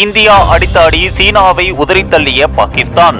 India அடித்தாடி சீனாவை உதறித் தள்ளிய பாகிஸ்தான்.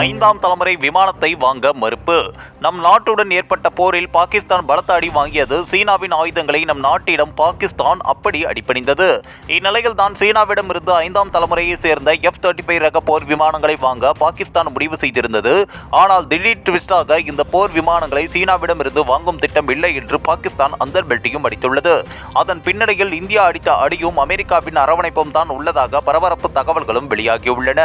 ஐந்தாம் தலைமுறை விமானத்தை வாங்க மறுப்பு. நம் நாட்டுடன் ஏற்பட்ட போரில் பாகிஸ்தான் பலத்த அடி வாங்கியது. சீனாவின் ஆயுதங்களை நம் நாட்டிடம் பாகிஸ்தான் அப்படி அடிப்பணிந்தது இந்நிலையில் தான் சீனாவிடம் இருந்து ஐந்தாம் தலைமுறையை சேர்ந்த எஃப் தேர்ட்டி ஃபைவ் ரக போர் விமானங்களை வாங்க பாகிஸ்தான் முடிவு செய்திருந்தது. ஆனால் திடீர் ட்விஸ்டாக இந்த போர் விமானங்களை சீனாவிடம் இருந்து வாங்கும் திட்டம் இல்லை என்று பாகிஸ்தான் அந்தர் பெல்ட்டையும் அடித்துள்ளது. அதன் பின்னணியில் இந்தியா அடித்த அடியும் அமெரிக்காவின் அரவணைப்பும் தான் உள்ளதாக பரபரப்பு தகவல்களும் வெளியாகியுள்ளன.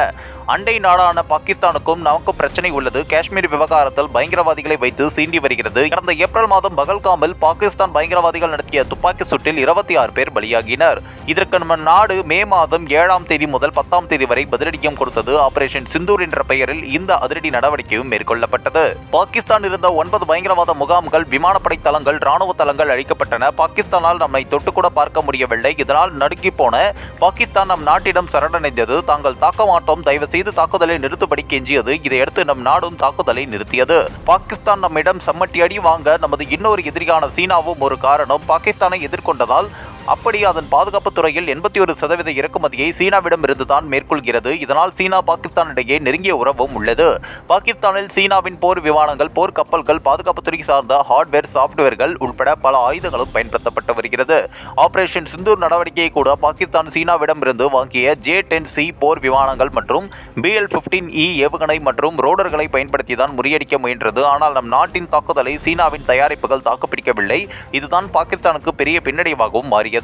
அண்டை நாடான பாகிஸ்தானுக்கும் நமக்கும் பிரச்சனை உள்ளது. காஷ்மீர் விவகாரத்தில் பயங்கரவாதிகளை வைத்து சீண்டி வருகிறது. கடந்த ஏப்ரல் மாதம் பகல்காமில் பாகிஸ்தான் பயங்கரவாதிகள் நடத்திய துப்பாக்கி சூட்டில் இருபத்தி ஆறு பேர் பலியாகினர். இதற்கு நம்ம நாடு மே மாதம் ஏழாம் தேதி முதல் பத்தாம் தேதி வரை பதிலடியும் கொடுத்தது ஆபரேஷன் சிந்தூர் என்ற பெயரில் இந்த அதிரடி நடவடிக்கையும் மேற்கொள்ளப்பட்டது. பாகிஸ்தான் இருந்த ஒன்பது பயங்கரவாத முகாம்கள் விமானப்படை தளங்கள் ராணுவ தளங்கள் அழிக்கப்பட்டன. பாகிஸ்தானால் நம்மை தொட்டுக்கூட பார்க்க முடியவில்லை. இதனால் நடுக்கி போன பாகிஸ்தான் நம் நாட்டிடம் சரணடைந்தது. தாங்கள் தாக்க மாட்டோம். தயவு செய்து தாக்குதலை நிறுத்தும்படி கெஞ்சியது. இதையடுத்து நம் நாடும் தாக்குதலை நிறுத்தியது. பாகிஸ்தான் நம்மிடம் சம்மட்டி அடி வாங்க நமது இன்னொரு எதிரியான சீனாவும் ஒரு காரணம். பாகிஸ்தானை எதிர்கொண்டதால் அப்படி அதன் பாதுகாப்பு துறையில் எண்பத்தி ஒரு சதவீத இறக்குமதியை சீனாவிடம் இருந்துதான் மேற்கொள்கிறது. இதனால் சீனா பாகிஸ்தான் இடையே நெருங்கிய உறவும் உள்ளது. பாகிஸ்தானில் சீனாவின் போர் விமானங்கள் போர் கப்பல்கள் பாதுகாப்புத்துறை சார்ந்த ஹார்ட்வேர் சாஃப்ட்வேர்கள் உட்பட பல ஆயுதங்களும் பயன்படுத்தப்பட்டு வருகிறது. ஆபரேஷன் சிந்தூர் நடவடிக்கையை கூட பாகிஸ்தான் சீனாவிடம் இருந்து வாங்கிய ஜே டென் சி போர் விமானங்கள் மற்றும் பிஎல் பிப்டீன் இ ஏவுகணை மற்றும் ரோடர்களை பயன்படுத்தி தான் முறியடிக்க முயன்றது. ஆனால் நம் நாட்டின் தாக்குதலை சீனாவின் தயாரிப்புகள் தாக்குப்பிடிக்கவில்லை. இதுதான் பாகிஸ்தானுக்கு பெரிய பின்னடைவாகவும் மாறியது.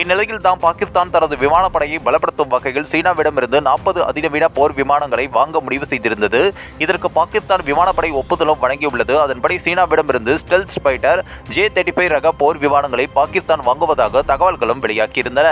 இந்நிலையில் தான் பாகிஸ்தான் தனது விமானப்படையை பலப்படுத்தும் வகையில் சீனாவிடமிருந்து நாற்பது அதிநவீன போர் விமானங்களை வாங்க முடிவு செய்திருந்தது. இதற்கு பாகிஸ்தான் விமானப்படை ஒப்புதலும் வழங்கியுள்ளது. அதன்படி சீனாவிடமிருந்து stealth fighter J thirty five ரக போர் விமானங்களை பாகிஸ்தான் வாங்குவதாக தகவல்களும் வெளியாகியிருந்தன.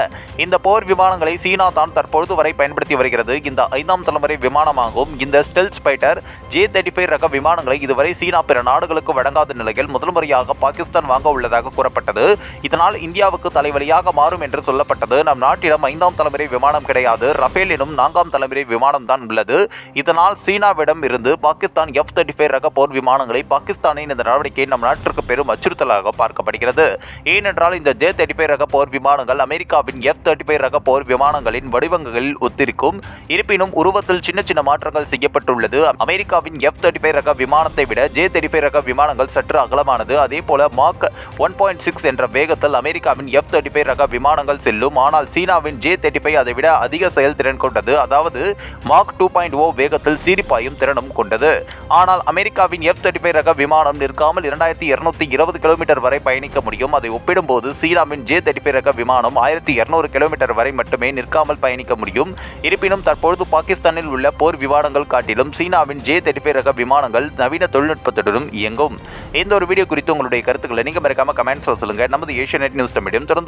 இந்த போர் விமானங்களை சீனா தான் தற்பொழுது வரை பயன்படுத்தி வருகிறது. இந்த ஐந்தாம் தலைமுறை விமானமாகும் இந்த stealth fighter J thirty five ரக விமானங்களை இதுவரை சீனா பிற நாடுகளுக்கு வழங்காத நிலையில் முதல் முறையாக பாகிஸ்தான் வாங்க உள்ளதாக கூறப்பட்டது. இதனால் இந்தியாவுக்கு தலைவர் வழியாக மாறும் என்று சொல்லப்பட்டது. நம் நாட்டிடம் ஐந்தாம் தலைமுறை விமானம் கிடையாது. ரஃபேல் எனும் நான்காம் தலைமுறை விமானம் தான் உள்ளது. இதனால் சீனாவிடம் இருந்து பாகிஸ்தான் எஃப் தேர்ட்டி ஃபைவ் ரக போர் விமானங்களை பாகிஸ்தானின் இந்த நடவடிக்கை நம் நாட்டிற்கு பெரும் அச்சுறுத்தலாக பார்க்கப்படுகிறது. ஏனென்றால் இந்த ஜே தேர்ட்டி ஃபைவ் ரக போர் விமானங்கள் அமெரிக்காவின் எஃப் தேர்ட்டி ஃபைவ் ரக போர் விமானங்களின் வடிவங்களில் ஒத்திருக்கும். இருப்பினும் உருவத்தில் சின்ன சின்ன மாற்றங்கள் செய்யப்பட்டுள்ளது. அமெரிக்காவின் எஃப் தேர்ட்டி ஃபைவ் ரக விமானத்தை விட ஜே தேர்ட்டி ஃபைவ் ரக விமானங்கள் சற்று அகலமானது. அதே போல மாக் ஒன் பாயிண்ட் சிக்ஸ் என்ற வேகத்தில் அமெரிக்காவின் எஃப் தேர்ட்டி ஃபைவ் ரக விமானங்கள் செல்லும். ஆனால் சீனாவின் ஜே தேர்ட்டி ஃபைவ் அதை விட அதிக செயல்திறன் கொண்டது. அதாவது மார்க் டூ பாயிண்ட் ஓ வேகத்தில் சீரிப்பாயும் திறனும் கொண்டது. ஆனால் அமெரிக்காவின் எஃப் தேர்ட்டி ஃபைவ் ரக விமானம் நிற்காமல் இரண்டாயிரத்தி இருநூத்தி இருபது கிலோமீட்டர் வரை பயணிக்க முடியும். அதை ஒப்பிடும்போது சீனாவின் ஜே தேர்ட்டி ஃபைவ் ரக விமானம் ஆயிரத்தி இருநூறு கிலோமீட்டர் வரை மட்டுமே நிற்காமல் பயணிக்க முடியும். இருப்பினும் தற்பொழுது பாகிஸ்தானில் உள்ள போர் விமானங்கள் காட்டிலும் சீனாவின் ஜே தேர்ட்டி ஃபைவ் ரக விமானங்கள் நவீன தொழில்நுட்பத்துடனும் இயங்கும். இந்த ஒரு வீடியோ குறித்து உங்களுடைய கருத்துக்களை நீங்க மறக்காம கமெண்ட்ஸ்ல சொல்லுங்க. நமது ஏஷியா நெட் நியூஸ் மீடியம் தொடர்ந்து